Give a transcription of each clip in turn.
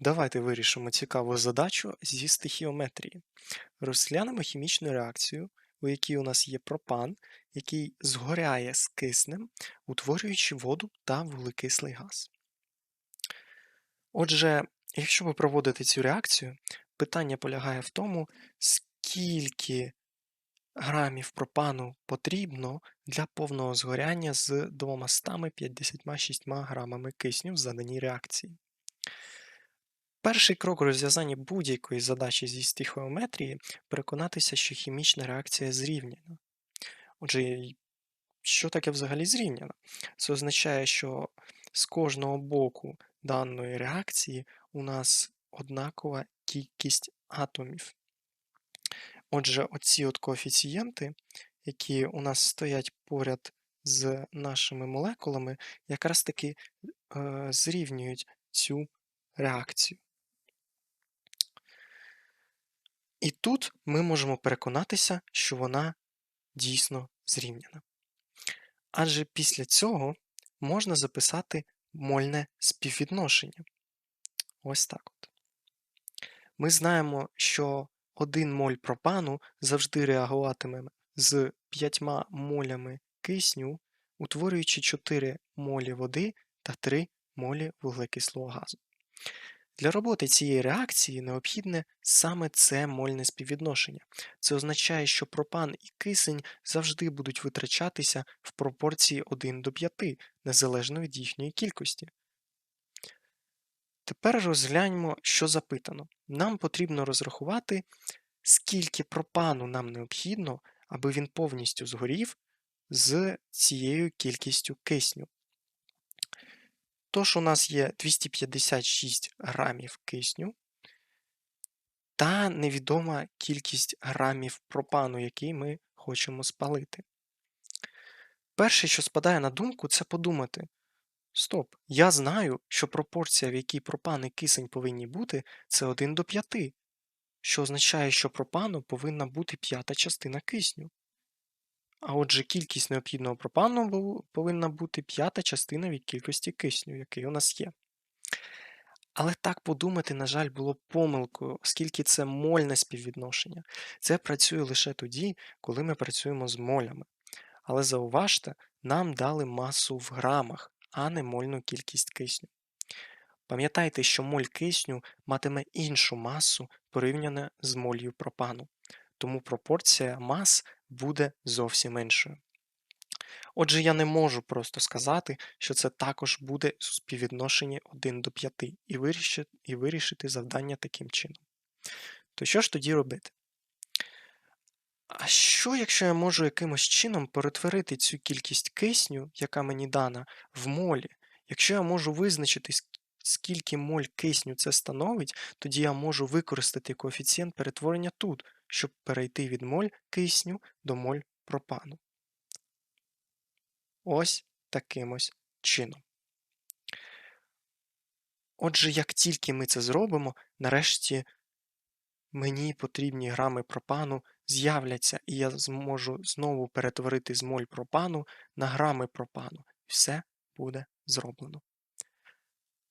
Давайте вирішимо цікаву задачу зі стихіометрії. Розглянемо хімічну реакцію, у якій у нас є пропан, який згоряє з киснем, утворюючи воду та вуглекислий газ. Отже, якщо ви проводите цю реакцію, питання полягає в тому, скільки грамів пропану потрібно для повного згоряння з 256 грамами кисню в заданій реакції. Перший крок у розв'язанні будь-якої задачі зі стихіометрії переконатися, що хімічна реакція зрівняна. Отже, що таке взагалі зрівняна? Це означає, що з кожного боку даної реакції у нас однакова кількість атомів. Отже, оці от коефіцієнти, які у нас стоять поряд з нашими молекулами, якраз таки е, зрівнюють цю реакцію. І тут ми можемо переконатися, що вона дійсно зрівняна. Адже після цього можна записати мольне співвідношення. Ось так от. Ми знаємо, що 1 моль пропану завжди реагуватиме з 5 молями кисню, утворюючи 4 молі води та 3 молі вуглекислого газу. Для роботи цієї реакції необхідне саме це мольне співвідношення. Це означає, що пропан і кисень завжди будуть витрачатися в пропорції 1 до 5, незалежно від їхньої кількості. Тепер розгляньмо, що запитано. Нам потрібно розрахувати, скільки пропану нам необхідно, аби він повністю згорів з цією кількістю кисню. Тож у нас є 256 грамів кисню та невідома кількість грамів пропану, який ми хочемо спалити. Перше, що спадає на думку, це подумати: стоп, я знаю, що пропорція, в якій пропан і кисень повинні бути, це 1 до 5, що означає, що пропану повинна бути п'ята частина кисню. А отже, кількість необхідного пропану повинна бути п'ята частина від кількості кисню, який у нас є. Але так подумати, на жаль, було помилкою, оскільки це мольне співвідношення. Це працює лише тоді, коли ми працюємо з молями. Але зауважте, нам дали масу в грамах, а не мольну кількість кисню. Пам'ятайте, що моль кисню матиме іншу масу порівняно з молью пропану, тому пропорція мас буде зовсім іншою. Отже, я не можу просто сказати, що це також буде у співвідношенні 1 до 5 і вирішити, і вирішити завдання таким чином. То що ж тоді робити? А що, якщо я можу якимось чином перетворити цю кількість кисню, яка мені дана, в молі? Якщо я можу визначити, скільки моль кисню це становить, тоді я можу використати коефіцієнт перетворення тут, щоб перейти від моль кисню до моль пропану. Ось таким ось чином. Отже, як тільки ми це зробимо, нарешті мені потрібні грами пропану з'являться, і я зможу знову перетворити з моль пропану на грами пропану. Все буде зроблено.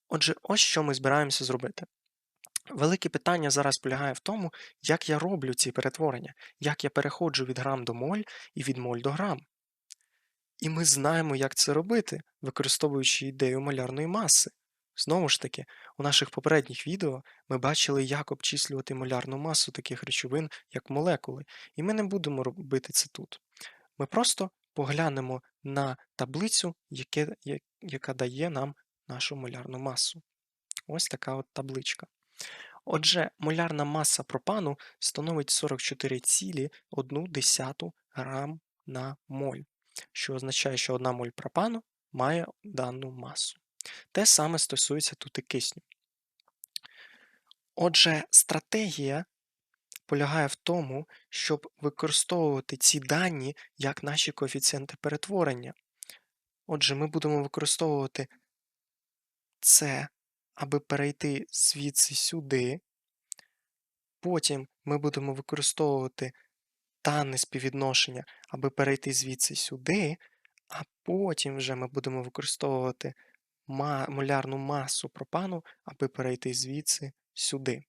Отже, ось що ми збираємося зробити. Велике питання зараз полягає в тому, як я роблю ці перетворення, як я переходжу від грам до моль і від моль до грам. І ми знаємо, як це робити, використовуючи ідею малярної маси. Знову ж таки, у наших попередніх відео ми бачили, як обчислювати малярну масу таких речовин, як молекули, і ми не будемо робити це тут. Ми просто поглянемо на таблицю, яке, яка дає нам нашу малярну масу. Ось така от табличка. Отже, молярна маса пропану становить 44,1 грам на моль що означає, що одна моль пропану має дану масу. Те саме стосується тут і кисню. Отже, стратегія полягає в тому, щоб використовувати ці дані як наші коефіцієнти перетворення. Отже, ми будемо використовувати це, аби перейти звідси сюди. Потім ми будемо використовувати дане співвідношення, аби перейти звідси сюди, а потім вже ми будемо використовувати молярну масу пропану, аби перейти звідси сюди.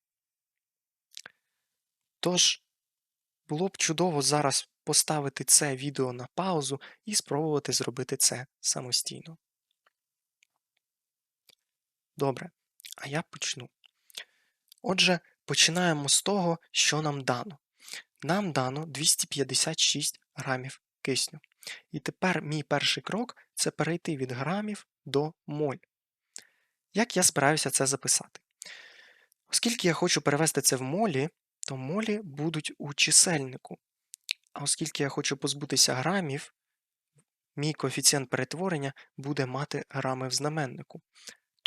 Тож, було б чудово зараз поставити це відео на паузу і спробувати зробити це самостійно. Добре, а я почну. Отже, починаємо з того, що нам дано. Нам дано 256 грамів кисню. І тепер мій перший крок це перейти від грамів до моль. Як я збираюся це записати? Оскільки я хочу перевести це в молі, то молі будуть у чисельнику. А оскільки я хочу позбутися грамів, мій коефіцієнт перетворення буде мати грами в знаменнику.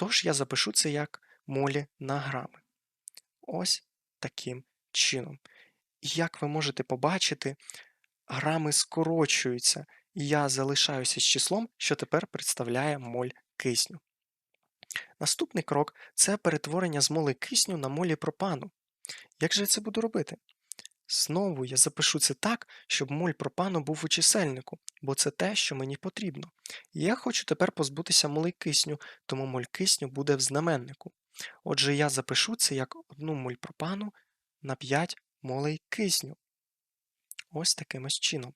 Тож я запишу це як молі на грами. Ось таким чином. І як ви можете побачити, грами скорочуються, і я залишаюся з числом, що тепер представляє моль кисню. Наступний крок це перетворення з моли кисню на молі пропану. Як же я це буду робити? Знову я запишу це так, щоб моль пропану був у чисельнику, бо це те, що мені потрібно. І я хочу тепер позбутися моли кисню, тому моль кисню буде в знаменнику. Отже, я запишу це як 1 моль пропану на 5 молей кисню. Ось таким ось чином.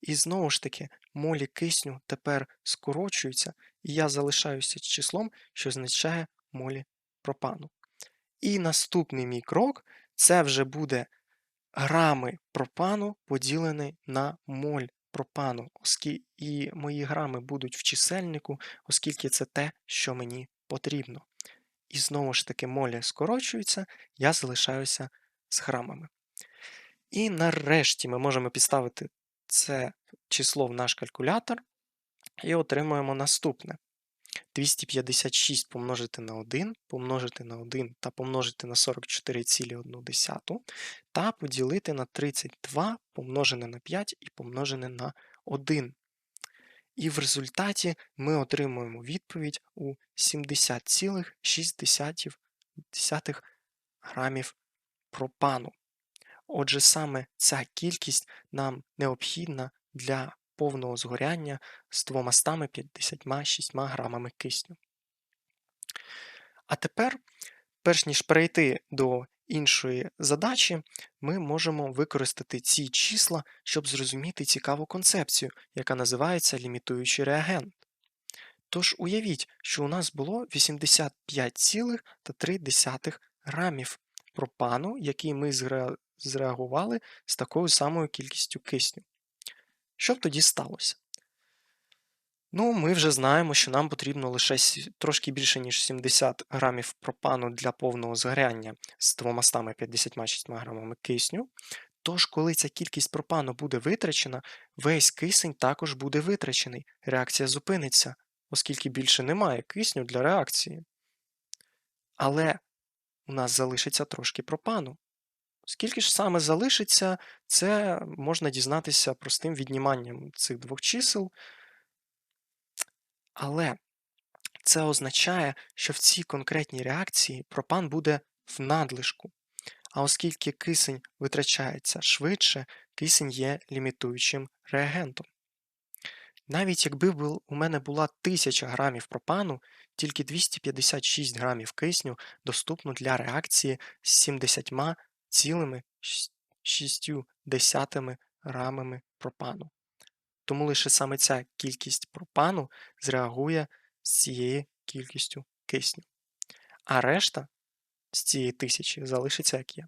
І знову ж таки, молі кисню тепер скорочуються, і я залишаюся з числом, що означає молі пропану. І наступний мій крок це вже буде грами пропану поділені на моль пропану, оскільки і мої грами будуть в чисельнику, оскільки це те, що мені потрібно. І знову ж таки молі скорочуються, я залишаюся з грамами. І нарешті ми можемо підставити це число в наш калькулятор і отримуємо наступне. 256 помножити на 1, помножити на 1 та помножити на 44,1 та поділити на 32 помножене на 5 і помножене на 1. І в результаті ми отримуємо відповідь у 70,6 грамів пропану. Отже, саме ця кількість нам необхідна для повного згоряння з 256 грамами кисню. А тепер, перш ніж перейти до іншої задачі, ми можемо використати ці числа, щоб зрозуміти цікаву концепцію, яка називається лімітуючий реагент. Тож уявіть, що у нас було 85,3 грамів пропану, який ми зреагували з такою самою кількістю кисню. Що б тоді сталося? Ну, ми вже знаємо, що нам потрібно лише трошки більше, ніж 70 грамів пропану для повного згоряння з 256 грамами кисню. Тож, коли ця кількість пропану буде витрачена, весь кисень також буде витрачений. Реакція зупиниться, оскільки більше немає кисню для реакції. Але у нас залишиться трошки пропану. Скільки ж саме залишиться, це можна дізнатися простим відніманням цих двох чисел. Але це означає, що в цій конкретній реакції пропан буде в надлишку. А оскільки кисень витрачається швидше, кисень є лімітуючим реагентом. Навіть якби у мене була 1000 грамів пропану, тільки 256 грамів кисню доступно для реакції з 70 цілими 0,6 грамами пропану. Тому лише саме ця кількість пропану зреагує з цією кількістю кисню. А решта з цієї тисячі залишиться як є.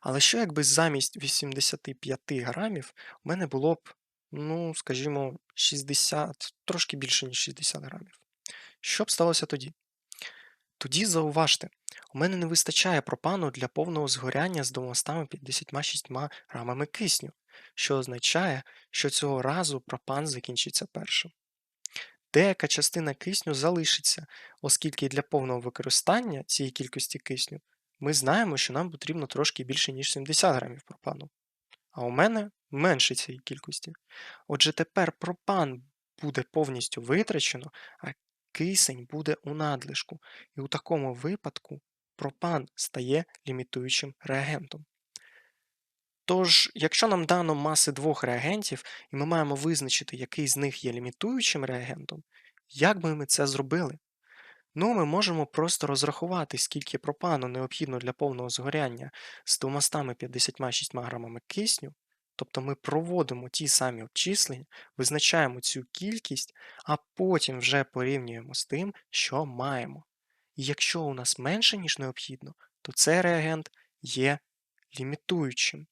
Але що, якби замість 85 грамів у мене було б, ну, скажімо, 60, трошки більше, ніж 60 грамів? Що б сталося тоді? Тоді зауважте, у мене не вистачає пропану для повного згоряння з 256 грамами кисню, що означає, що цього разу пропан закінчиться першим. Деяка частина кисню залишиться, оскільки для повного використання цієї кількості кисню ми знаємо, що нам потрібно трошки більше, ніж 70 грамів пропану. А у мене менше цієї кількості. Отже, тепер пропан буде повністю витрачено, а кисень буде у надлишку. І у такому випадку пропан стає лімітуючим реагентом. Тож, якщо нам дано маси двох реагентів, і ми маємо визначити, який з них є лімітуючим реагентом, Як би ми це зробили? Ну, ми можемо просто розрахувати, скільки пропану необхідно для повного згоряння з 256 грамами кисню, тобто ми проводимо ті самі обчислення, визначаємо цю кількість, а потім вже порівнюємо з тим, що маємо. Якщо у нас менше, ніж необхідно, то цей реагент є лімітуючим.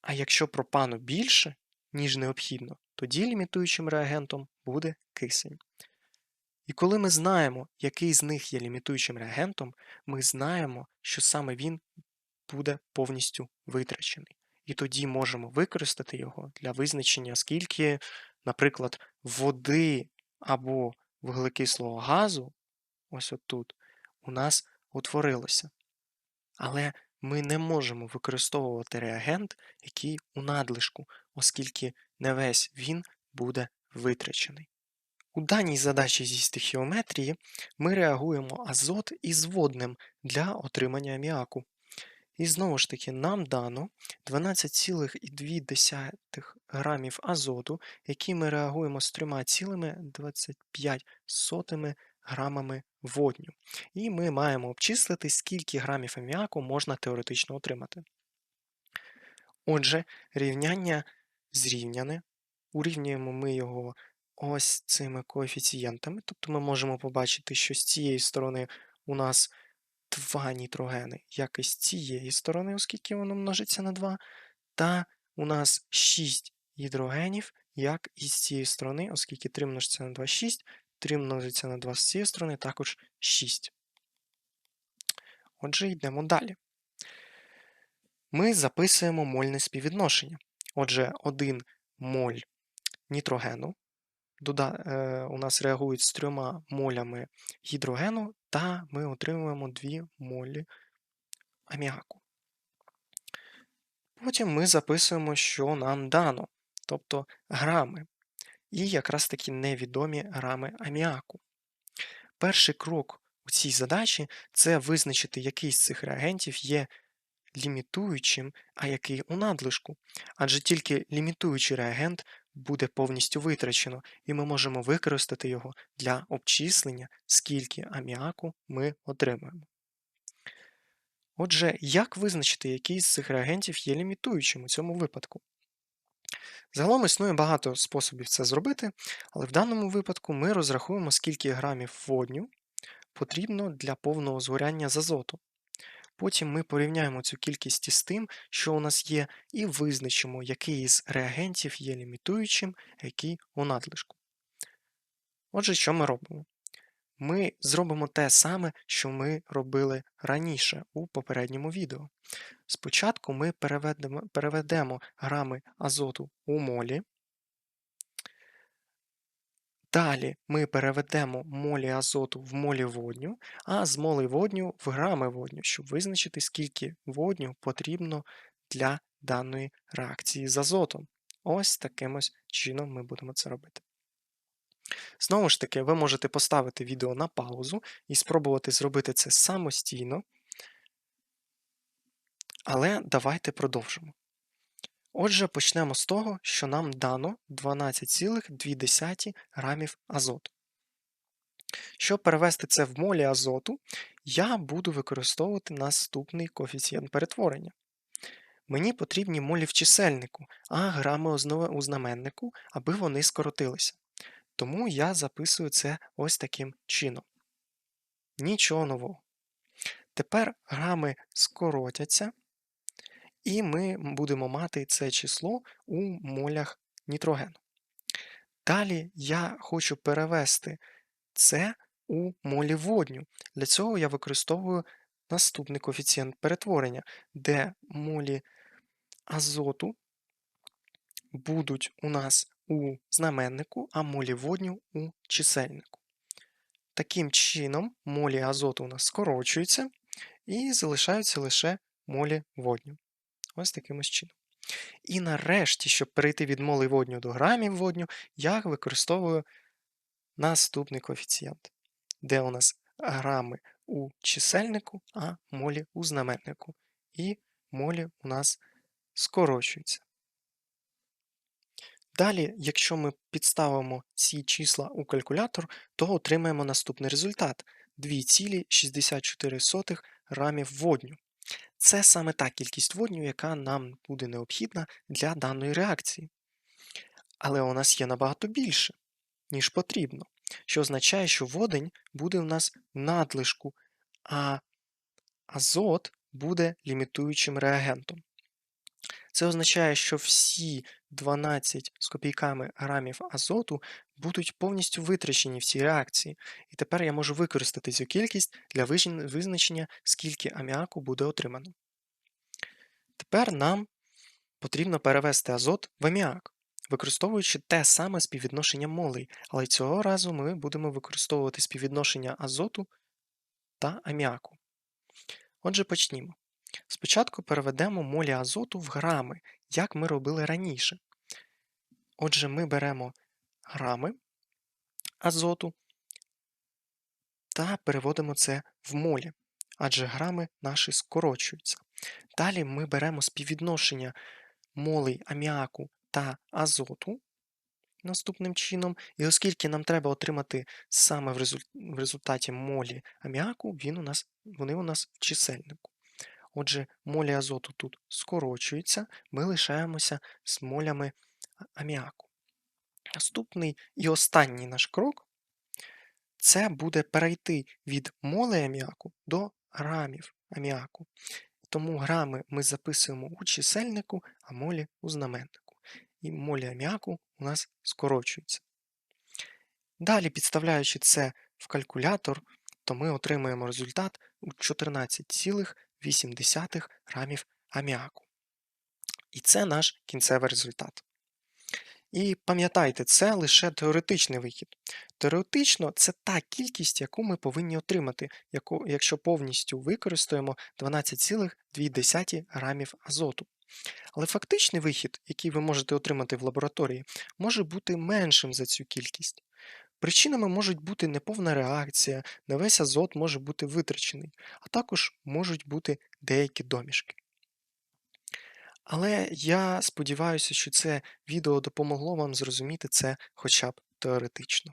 А якщо пропану більше, ніж необхідно, тоді лімітуючим реагентом буде кисень. І коли ми знаємо, який з них є лімітуючим реагентом, ми знаємо, що саме він буде повністю витрачений. І тоді можемо використати його для визначення, скільки, наприклад, води або вуглекислого газу, ось отут, у нас утворилося. Але ми не можемо використовувати реагент, який у надлишку, оскільки не весь він буде витрачений. У даній задачі зі стихіометрії ми реагуємо азот із водним для отримання аміаку. І знову ж таки, нам дано 12,2 грамів азоту, який ми реагуємо з 3,25 грамами водню. І ми маємо обчислити, скільки грамів аміаку можна теоретично отримати. Отже, рівняння зрівняне. Урівнюємо ми його ось цими коефіцієнтами. Тобто ми можемо побачити, що з цієї сторони у нас 2 нітрогени, як і з цієї сторони, оскільки воно множиться на 2, та у нас 6 гідрогенів, як і з цієї сторони, оскільки 3 множиться на 2 6, 3 множиться на 2 з цієї сторони, також 6. Отже, йдемо далі. Ми записуємо мольне співвідношення. Отже, 1 моль нітрогену е, у нас реагують з трьома молями гідрогену, та ми отримуємо 2 молі аміаку. Потім ми записуємо, що нам дано, тобто грами, і якраз таки невідомі грами аміаку. Перший крок у цій задачі це визначити, який з цих реагентів є лімітуючим, а який у надлишку. Адже тільки лімітуючий реагент буде повністю витрачено, і ми можемо використати його для обчислення, скільки аміаку ми отримуємо. Отже, як визначити, який з цих реагентів є лімітуючим у цьому випадку? Загалом існує багато способів це зробити, але в даному випадку ми розрахуємо, скільки грамів водню потрібно для повного згоряння з азоту. Потім ми порівняємо цю кількість із тим, що у нас є, і визначимо, який із реагентів є лімітуючим, який у надлишку. Отже, що ми робимо? Ми зробимо те саме, що ми робили раніше у попередньому відео. Спочатку ми переведемо, переведемо грами азоту у молі, Далі ми переведемо молі азоту в молі водню, а з молі водню в грами водню, щоб визначити, скільки водню потрібно для даної реакції з азотом. Ось таким ось чином ми будемо це робити. Знову ж таки, ви можете поставити відео на паузу і спробувати зробити це самостійно. Але давайте продовжимо. Отже, почнемо з того, що нам дано 12,2 грамів азоту. Щоб перевести це в молі азоту, я буду використовувати наступний коефіцієнт перетворення. Мені потрібні молі в чисельнику, а грами у знаменнику, аби вони скоротилися. Тому я записую це ось таким чином. Нічого нового. Тепер грами скоротяться. І ми будемо мати це число у молях нітрогену. Далі я хочу перевести це у молі водню. Для цього я використовую наступний коефіцієнт перетворення, де молі азоту будуть у нас у знаменнику, а молі водню у чисельнику. Таким чином, молі азоту у нас скорочуються і залишаються лише молі водню. Ось таким ось чином. І нарешті, щоб перейти від моли водню до грамів водню, я використовую наступний коефіцієнт, де у нас грами у чисельнику, а молі у знаменнику. І молі у нас скорочуються. Далі, якщо ми підставимо ці числа у калькулятор, то отримаємо наступний результат 2,64 грамів водню. Це саме та кількість водню, яка нам буде необхідна для даної реакції. Але у нас є набагато більше, ніж потрібно, що означає, що водень буде у нас в надлишку, а азот буде лімітуючим реагентом. Це означає, що всі 12 з копійками грамів азоту будуть повністю витрачені в цій реакції. І тепер я можу використати цю кількість для визначення, скільки аміаку буде отримано. Тепер нам потрібно перевести азот в аміак, використовуючи те саме співвідношення молей, але цього разу ми будемо використовувати співвідношення азоту та аміаку. Отже, почнімо. Спочатку переведемо молі азоту в грами, як ми робили раніше. Отже, ми беремо грами азоту та переводимо це в молі, адже грами наші скорочуються. Далі ми беремо співвідношення молей аміаку та азоту наступним чином, і оскільки нам треба отримати саме в результаті молі аміаку, він у нас, вони у нас в чисельнику. Отже, молі азоту тут скорочуються, ми лишаємося з молями аміаку. Наступний і останній наш крок це буде перейти від молей аміаку до грамів аміаку. Тому грами ми записуємо у чисельнику, а молі у знаменнику. І молі аміаку у нас скорочуються. Далі, підставляючи це в калькулятор, то ми отримаємо результат у 14,8 грамів аміаку. І це наш кінцевий результат. І пам'ятайте, це лише теоретичний вихід. Теоретично це та кількість, яку ми повинні отримати, яку, якщо повністю використаємо 12,2 грамів азоту. Але фактичний вихід, який ви можете отримати в лабораторії, може бути меншим за цю кількість. Причинами можуть бути неповна реакція, не весь азот може бути витрачений, а також можуть бути деякі домішки. Але я сподіваюся, що це відео допомогло вам зрозуміти це хоча б теоретично.